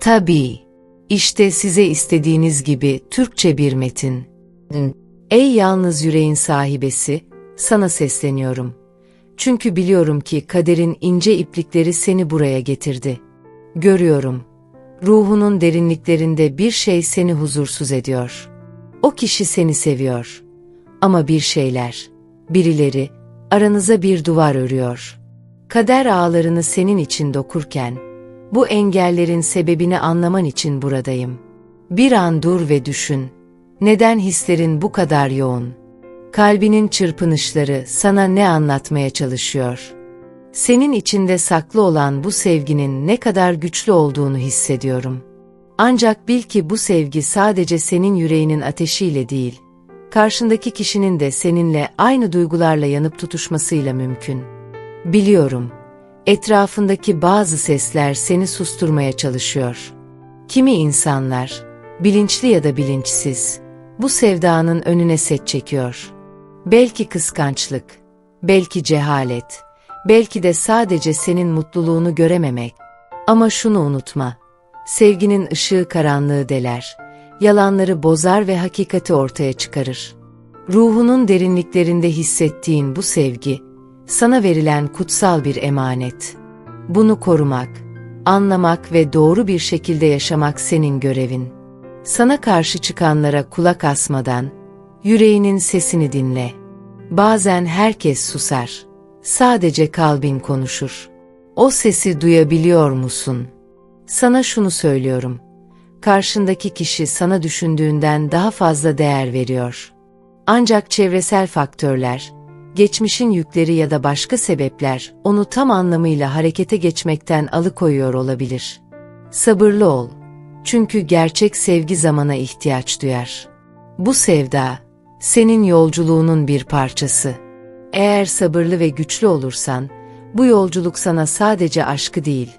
Tabii. İşte size istediğiniz gibi Türkçe bir metin. Ey yalnız yüreğin sahibesi, sana sesleniyorum. Çünkü biliyorum ki kaderin ince iplikleri seni buraya getirdi. Görüyorum. Ruhunun derinliklerinde bir şey seni huzursuz ediyor. O kişi seni seviyor. Ama bir şeyler, birileri, aranıza bir duvar örüyor. Kader ağlarını senin için dokurken, bu engellerin sebebini anlaman için buradayım. Bir an dur ve düşün. Neden hislerin bu kadar yoğun? Kalbinin çırpınışları sana ne anlatmaya çalışıyor? Senin içinde saklı olan bu sevginin ne kadar güçlü olduğunu hissediyorum. Ancak bil ki bu sevgi sadece senin yüreğinin ateşiyle değil, karşındaki kişinin de seninle aynı duygularla yanıp tutuşmasıyla mümkün. Biliyorum, etrafındaki bazı sesler seni susturmaya çalışıyor. Kimi insanlar, bilinçli ya da bilinçsiz, bu sevdanın önüne set çekiyor. Belki kıskançlık, belki cehalet, belki de sadece senin mutluluğunu görememek. Ama şunu unutma, sevginin ışığı karanlığı deler, yalanları bozar ve hakikati ortaya çıkarır. Ruhunun derinliklerinde hissettiğin bu sevgi, sana verilen kutsal bir emanet. Bunu korumak, anlamak ve doğru bir şekilde yaşamak senin görevin. Sana karşı çıkanlara kulak asmadan, yüreğinin sesini dinle. Bazen herkes susar. Sadece kalbin konuşur. O sesi duyabiliyor musun? Sana şunu söylüyorum. Karşındaki kişi sana düşündüğünden daha fazla değer veriyor. Ancak çevresel faktörler, geçmişin yükleri ya da başka sebepler onu tam anlamıyla harekete geçmekten alıkoyuyor olabilir. Sabırlı ol. Çünkü gerçek sevgi zamana ihtiyaç duyar. Bu sevda, senin yolculuğunun bir parçası. Eğer sabırlı ve güçlü olursan, bu yolculuk sana sadece aşkı değil,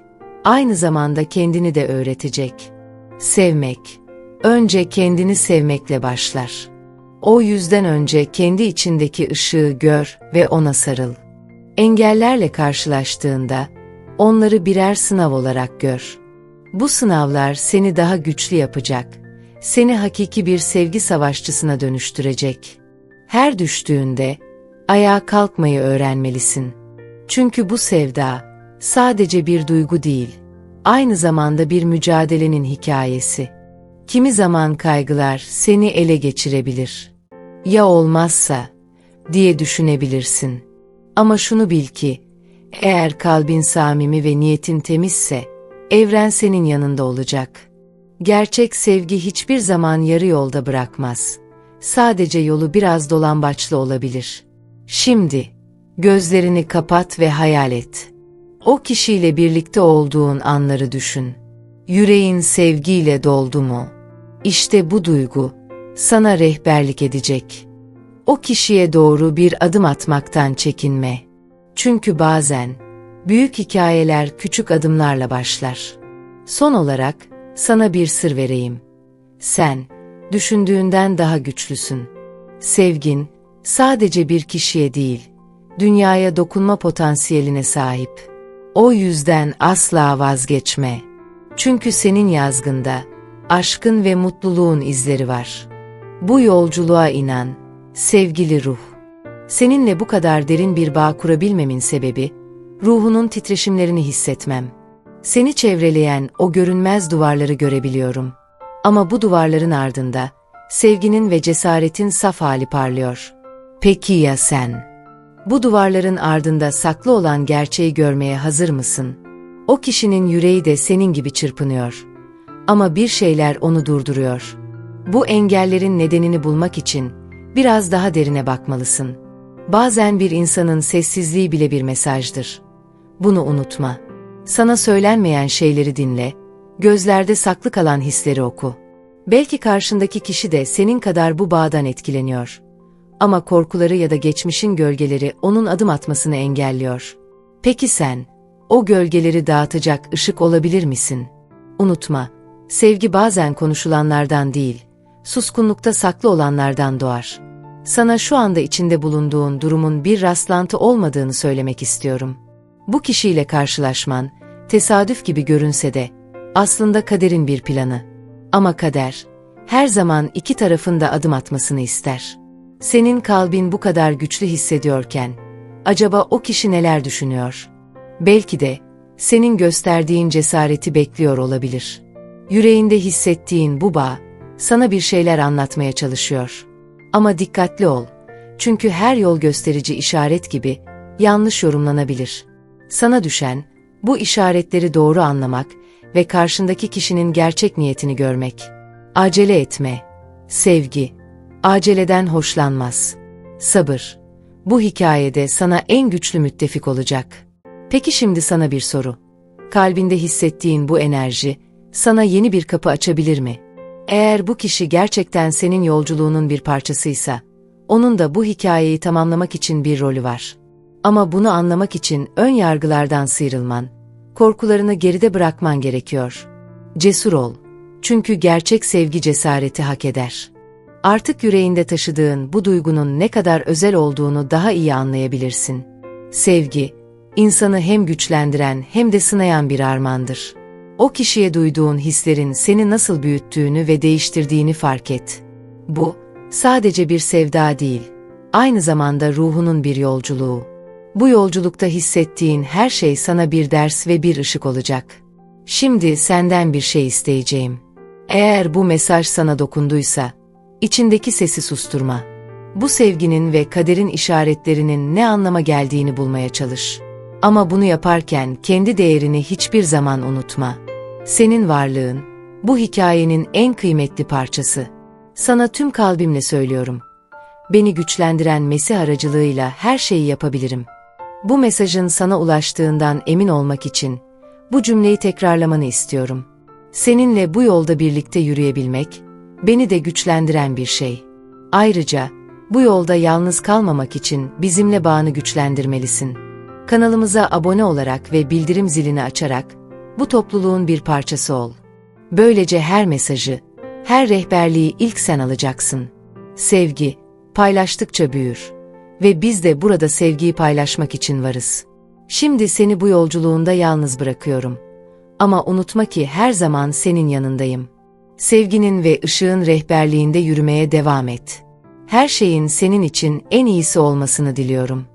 aynı zamanda kendini de öğretecek. Sevmek, önce kendini sevmekle başlar. O yüzden önce kendi içindeki ışığı gör ve ona sarıl. Engellerle karşılaştığında, onları birer sınav olarak gör. Bu sınavlar seni daha güçlü yapacak, seni hakiki bir sevgi savaşçısına dönüştürecek. Her düştüğünde, ayağa kalkmayı öğrenmelisin. Çünkü bu sevda, sadece bir duygu değil, aynı zamanda bir mücadelenin hikayesi. Kimi zaman kaygılar seni ele geçirebilir. Ya olmazsa, diye düşünebilirsin. Ama şunu bil ki, eğer kalbin samimi ve niyetin temizse, evren senin yanında olacak. Gerçek sevgi hiçbir zaman yarı yolda bırakmaz. Sadece yolu biraz dolambaçlı olabilir. Şimdi, gözlerini kapat ve hayal et. O kişiyle birlikte olduğun anları düşün. Yüreğin sevgiyle doldu mu? İşte bu duygu, sana rehberlik edecek. O kişiye doğru bir adım atmaktan çekinme. Çünkü bazen, büyük hikayeler küçük adımlarla başlar. Son olarak, sana bir sır vereyim. Sen, düşündüğünden daha güçlüsün. Sevgin, sadece bir kişiye değil, dünyaya dokunma potansiyeline sahip. O yüzden asla vazgeçme. Çünkü senin yazgında, aşkın ve mutluluğun izleri var. Bu yolculuğa inan, sevgili ruh. Seninle bu kadar derin bir bağ kurabilmemin sebebi, ruhunun titreşimlerini hissetmem. Seni çevreleyen o görünmez duvarları görebiliyorum. Ama bu duvarların ardında, sevginin ve cesaretin saf hali parlıyor. Peki ya sen? Bu duvarların ardında saklı olan gerçeği görmeye hazır mısın? O kişinin yüreği de senin gibi çırpınıyor. Ama bir şeyler onu durduruyor. Bu engellerin nedenini bulmak için biraz daha derine bakmalısın. Bazen bir insanın sessizliği bile bir mesajdır. Bunu unutma. Sana söylenmeyen şeyleri dinle, gözlerde saklı kalan hisleri oku. Belki karşındaki kişi de senin kadar bu bağdan etkileniyor. Ama korkuları ya da geçmişin gölgeleri onun adım atmasını engelliyor. Peki sen, o gölgeleri dağıtacak ışık olabilir misin? Unutma, sevgi bazen konuşulanlardan değil, suskunlukta saklı olanlardan doğar. Sana şu anda içinde bulunduğun durumun bir rastlantı olmadığını söylemek istiyorum. Bu kişiyle karşılaşman, tesadüf gibi görünse de, aslında kaderin bir planı. Ama kader, her zaman iki tarafın da adım atmasını ister. Senin kalbin bu kadar güçlü hissediyorken, acaba o kişi neler düşünüyor? Belki de, senin gösterdiğin cesareti bekliyor olabilir. Yüreğinde hissettiğin bu bağ, sana bir şeyler anlatmaya çalışıyor. Ama dikkatli ol. Çünkü her yol gösterici işaret gibi yanlış yorumlanabilir. Sana düşen, bu işaretleri doğru anlamak ve karşındaki kişinin gerçek niyetini görmek. Acele etme. Sevgi. Aceleden hoşlanmaz. Sabır. Bu hikayede sana en güçlü müttefik olacak. Peki şimdi sana bir soru. Kalbinde hissettiğin bu enerji sana yeni bir kapı açabilir mi? Eğer bu kişi gerçekten senin yolculuğunun bir parçasıysa, onun da bu hikayeyi tamamlamak için bir rolü var. Ama bunu anlamak için ön yargılardan sıyrılman, korkularını geride bırakman gerekiyor. Cesur ol. Çünkü gerçek sevgi cesareti hak eder. Artık yüreğinde taşıdığın bu duygunun ne kadar özel olduğunu daha iyi anlayabilirsin. Sevgi, insanı hem güçlendiren hem de sınayan bir armağandır. O kişiye duyduğun hislerin seni nasıl büyüttüğünü ve değiştirdiğini fark et. Bu, sadece bir sevda değil, aynı zamanda ruhunun bir yolculuğu. Bu yolculukta hissettiğin her şey sana bir ders ve bir ışık olacak. Şimdi senden bir şey isteyeceğim. Eğer bu mesaj sana dokunduysa, içindeki sesi susturma. Bu sevginin ve kaderin işaretlerinin ne anlama geldiğini bulmaya çalış. Ama bunu yaparken kendi değerini hiçbir zaman unutma. Senin varlığın, bu hikayenin en kıymetli parçası. Sana tüm kalbimle söylüyorum. Beni güçlendiren Mesih aracılığıyla her şeyi yapabilirim. Bu mesajın sana ulaştığından emin olmak için bu cümleyi tekrarlamanı istiyorum. Seninle bu yolda birlikte yürüyebilmek, beni de güçlendiren bir şey. Ayrıca, bu yolda yalnız kalmamak için bizimle bağını güçlendirmelisin. Kanalımıza abone olarak ve bildirim zilini açarak, bu topluluğun bir parçası ol. Böylece her mesajı, her rehberliği ilk sen alacaksın. Sevgi, paylaştıkça büyür. Ve biz de burada sevgiyi paylaşmak için varız. Şimdi seni bu yolculuğunda yalnız bırakıyorum. Ama unutma ki her zaman senin yanındayım. Sevginin ve ışığın rehberliğinde yürümeye devam et. Her şeyin senin için en iyisi olmasını diliyorum.